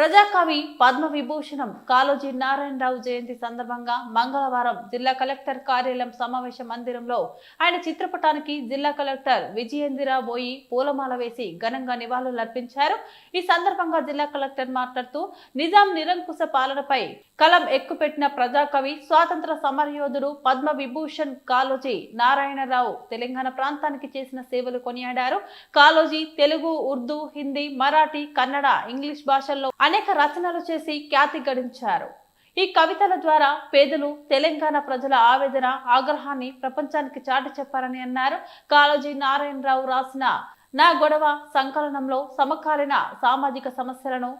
ప్రజాకవి పద్మ విభూషణం నారాయణరావు జయంతి సందర్భంగా మంగళవారం జిల్లా కలెక్టర్ కార్యాలయం సమావేశ మందిరంలో ఆయన చిత్రపటానికి జిల్లా కలెక్టర్ విజయేందిరా బోయి పూలమాల వేసి ఘనంగా నివాళులర్పించారు ఈ సందర్భంగా జిల్లా కలెక్టర్ మాట్లాడుతూ నిజాం నిరంకుశ పాలనపై కలం ఎక్కుపెట్టిన ప్రజాకవి స్వాతంత్ర సమరయోధుడు పద్మ విభూషణ్ నారాయణరావు తెలంగాణ ప్రాంతానికి చేసిన సేవలు కొనియాడారు. కాలోజీ తెలుగు ఉర్దూ హిందీ మరాఠీ కన్నడ ఇంగ్లీష్ భాషల్లో అనేక రచనలు చేసి ఖ్యాతి గడించారు. ఈ కవితల ద్వారా పేదలు తెలంగాణ ప్రజల ఆవేదన ఆగ్రహాన్ని ప్రపంచానికి చాటి చెప్పారని అన్నారు కాళోజీ నారాయణరావు రాసిన నా గొడవ సంకలనంలో సమకాలీన సామాజిక సమస్యలను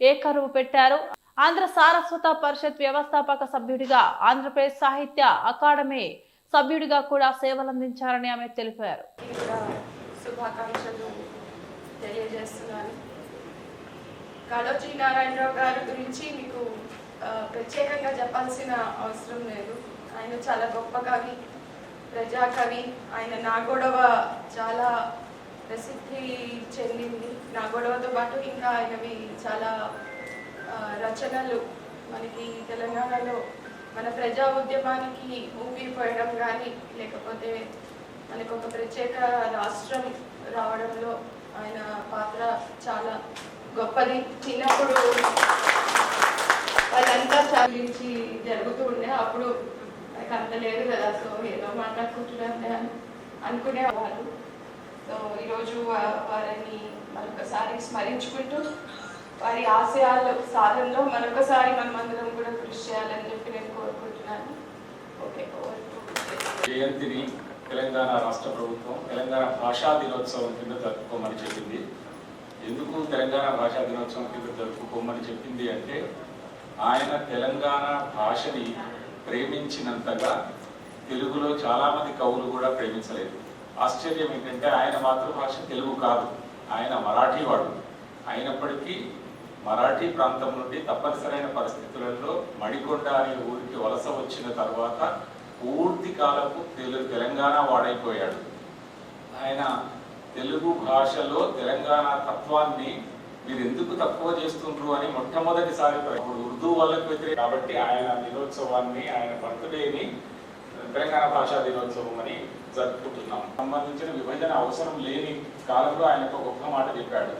ఏకరువు పెట్టారు. ఆంధ్ర సారస్వత పరిషత్ వ్యవస్థాపక సభ్యుడిగా ఆంధ్రప్రదేశ్ సాహిత్య అకాడమీ సభ్యుడిగా కూడా సేవలందించారని ఆమె తెలిపారు. శుభాకాంక్షలు తెలియజేస్తున్నాను. కాళోజీ నారాయణరావు గారి గురించి మీకు ప్రత్యేకంగా చెప్పాల్సిన అవసరం లేదు. ఆయన చాలా గొప్ప కవి ప్రజాకవి. ఆయన నా గొడవ చాలా ప్రసిద్ధి చెందింది. నా గొడవతో పాటు ఇంకా ఆయనవి చాలా రచనలు మనకి తెలంగాణలో మన ప్రజా ఉద్యమానికి ఊపిరిపోయడం కానీ లేకపోతే మనకు ఒక ప్రత్యేక రాష్ట్రం రావడంలో ఆయన పాత్ర చాలా గొప్పది. చిన్నప్పుడు వాళ్ళంతా చదివించి జరుగుతూ ఉండే అప్పుడు నాకు అంత లేదు కదా. సో ఏదో మాట్లాడుకుంటున్నాను అని అనుకునేవారు. సో ఈరోజు వారిని మరొకసారి స్మరించుకుంటూ వారి ఆశయాలు సాధనలో మరొకసారి మనమందరం కూడా కృషి చేయాలని చెప్పి నేను కోరుకుంటున్నాను. ఓకే జయంతిని తెలంగాణ రాష్ట్ర ప్రభుత్వం తెలంగాణ భాషా దినోత్సవం కింద జరుపుకోమని చెప్పింది. తెలంగాణ భాషా దినోత్సవం కింద జరుపుకోమని చెప్పింది అంటే ఆయన తెలంగాణ భాషని ప్రేమించినంతగా తెలుగులో చాలామంది కవులు కూడా ప్రేమించలేదు. ఆశ్చర్యం ఏంటంటే ఆయన మాతృభాష తెలుగు కాదు. ఆయన మరాఠీ వాడు. అయినప్పటికీ మరాఠీ ప్రాంతం నుండి తప్పనిసరైన పరిస్థితులలో మణికొండ అనే ఊరికి వలస వచ్చిన తర్వాత పూర్తి కాలపు తెలుగు తెలంగాణ వాడైపోయాడు. ఆయన తెలుగు భాషలో తెలంగాణ తత్వాన్ని మీరు ఎందుకు తక్కువ చేస్తుండ్రు అని మొట్టమొదటిసారి ఇప్పుడు ఉర్దూ వాళ్ళకి వ్యతిరేక కాబట్టి ఆయన దినోత్సవాన్ని ఆయన బర్త్డేని తెలంగాణ భాషా దినోత్సవం అని జరుపుకుంటున్నాం. సంబంధించిన విభజన అవసరం లేని కాలంలో ఆయన ఒక గొప్ప మాట చెప్పాడు.